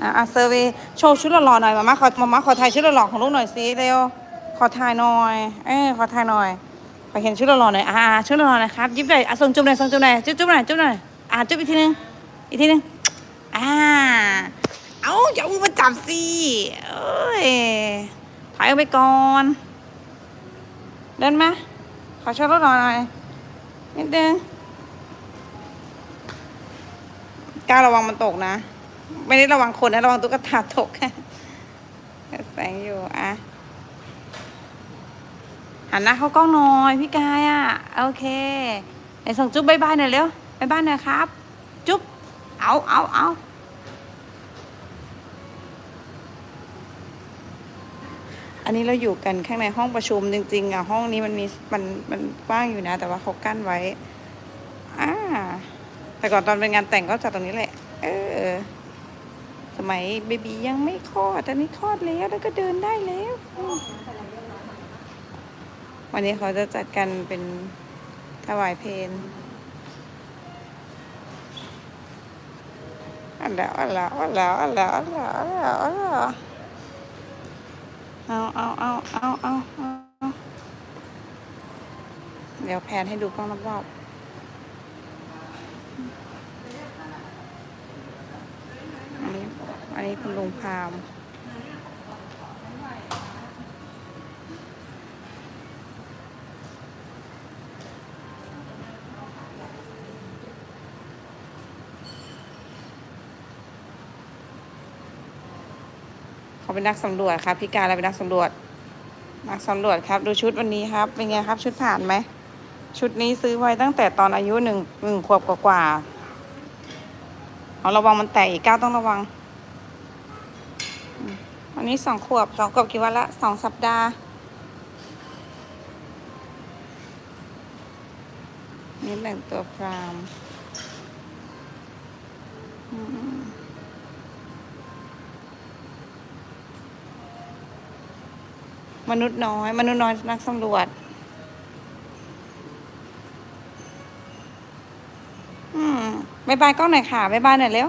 อะอะเซอร์วย์โชว์ชุดหล่อๆหน่อยมาม่าขอมาม่าขอถ่ายชุดหล่อๆของลูกหน่อยสิเร็วขอถ่ายหน่อย เออขอถ่ายหน่อยขอเห็นชุดหล่อๆหน่อยอ่าชุดหล่อๆหนะครับยิบเลยอะส่งจุ๊บหน่อยส่งจุ๊บหน่อยจุ๊บจุ๊บหน่อยจุ๊บหน่อยอะจุ๊บอีกทีนึงอีกทีนึงอ่าเอาอย่าเอามือมาจับสิเอ้ยถอยออกไปก่อนเดินไหมขอช่วยรถหน่อยนิดนึงกล้าระวังมันตกนะ ไม่ได้ระวังคนนะระวังตุ๊กตาตกแสงอยู่อะหันหน้าเข้ากล้องหน่อยพี่กายอะโอเคไหนส่งจุ๊บบายบายหน่อยเร็วบายบายหน่อยครับ จุ๊บเอาเอาเอาอันนี้เราอยู่กันข้างในห้องประชุมจริง ๆอะห้องนี้มันมีมันมันกว้างอยู่นะ แต่ว่าเขากั้นไว้อ่าแต่ก่อนตอนเป็นงานแต่งก็จัดตรงนี้แหละ เออ สมัยเบบียังไม่คลอดตอนนี้คลอดแล้วแล้วก็เดินได้แล้ว วันนี้เขาจะจัดกันเป็นถวายเพลงอันแล้วอันแล้วอันแล้วอันแล้วอันแล้วอันแล้วอันแล้วเอาเอาเอาเอาเอาเอาเดี๋ยวแพนให้ดูกล้องรอบๆอันนี้อันนี้ คุณลุงพามเขาเป็นนักสำรวจครับพี่การอะไรเป็นนักสำรวจนักสำรวจครับ ดูชุดวันนี้ครับ เป็นไงครับ ชุดผ่านไหมชุดนี้ซื้อไว้ตั้งแต่ตอนอายุหนึ่งหนึ่งขวบกว่าๆเอาระวังมันแตกอีกก้าวต้องระวัง นี้สองขวบสองขวบกี่วันละสองสัปดาห์นี่แต่งตัวพรามมนุษย์น้อย มนุษย์น้อยนักสำรวจ อืมบายบายกล้องหน่อยค่ะบายบายหน่อยเร็ว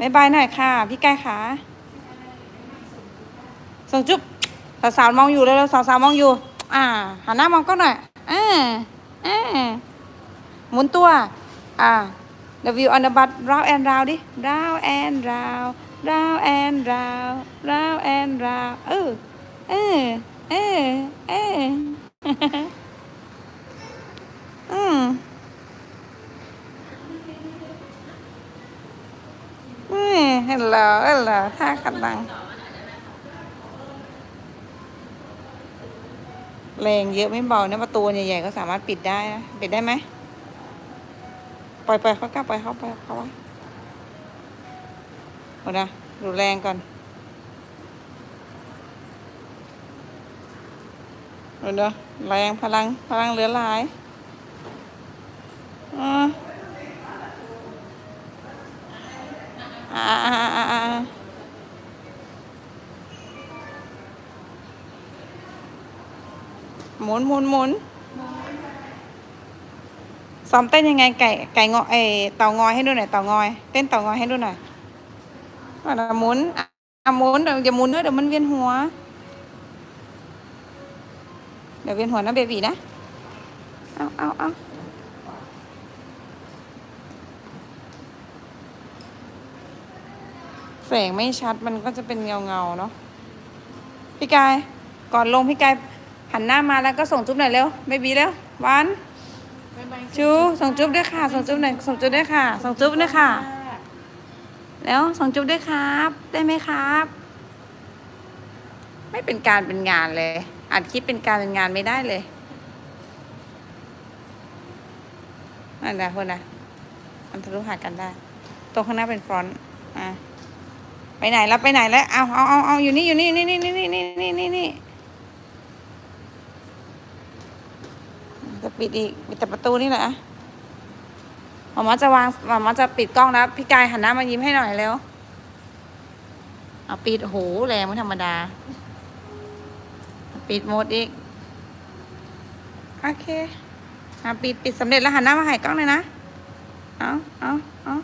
บายบายหน่อยค่ะ พี่แก้ขา ส่งจุ๊บสาวๆมองอยู่เร็วๆสาวๆมองอยู่ อ่าหันหน้ามองกล้องหน่อยอ่าอ่าหมุนตัว อ่า the view on the butt round and round ดิ round and round round and round round and round เออเออเออเอออืมอืมเห็นแล้วเห็นแล้วท่าขัดดัง แรงเยอะไม่เบานะประตูใหญ่ๆก็สามารถปิดได้นะปิดได้ไหมปล่อยไปเขากลับไปเขาไปเขาไว้หมดนะดูแรงก่อนเดี๋ยวนะแรงพลังพลังเหลือหลายอ่าอ่าอ่าอ่าอ่า หมุนหมุนหมุนซ้อมเต้นยังไงไก่ไก่งอเอเต่างอยให้ดูหน่อยเต่างอย เต้นเต่างอยให้ดูหน่อยหมุนอะหมุนเดี๋ยวอย่าหมุนด้วยเดี๋ยวมันเวียนหัว เดี๋ยวเวียนหัวนะเบบีนะเอาเอาเอาแสงไม่ชัดมันก็จะเป็นเงาเงาเนาะพี่กายก่อนลงพี่กาย หันหน้ามาแล้วก็ส่งจุ๊บหน่อยเร็วเบบีเร็ววันจูส่งจุ๊บด้วยค่ะ ส่งจุ๊บหน่อยส่งจุ๊บด้วยค่ะ ส่งจุ๊บด้วยค่ะ แล้วส่งจุ๊บด้วยครับ ได้ไหมครับ ไม่เป็นการเป็นงานเลยอัดคลิปเป็นการเป็นงานไม่ได้เลยนั่นแหละคนนะมันทะลุหากันได้ตรงข้างหน้าเป็นฟรอนต์อะไปไหนแล้วไปไหนแล้วเอาเอาเอาเอาอยู่นี่อยู่นี่นี่นี่นี่นี่นี่นี่นี่จะ ปิดอีกปิดแต่ประตูนี่แหละหมอมอจะวางหมอมอจะปิดกล้องแล้ว พี่กายหันหน้ามายิ้มให้หน่อยเร็วเอาปิดโอ้โหแรงไม่ธรรมดา ปิดโหมดอีก โอเคอะปิดปิดสำเร็จแล้วหันหน้ามาหายกล้องเลยนะ เอาเอาเอา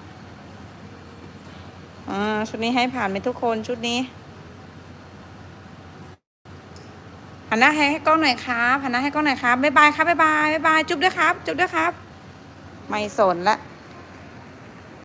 อ่าชุดนี้ให้ผ่านไหมทุกคนชุดนี้หั นหน้าให้กล้องหน่อยครับหันหน้าให้กล้องหน่อยครับบ๊ายบายครับบ๊ายบายบ๊ายบายจุ๊บด้วยครับ จุ๊บด้วยครับ ไม่สนละ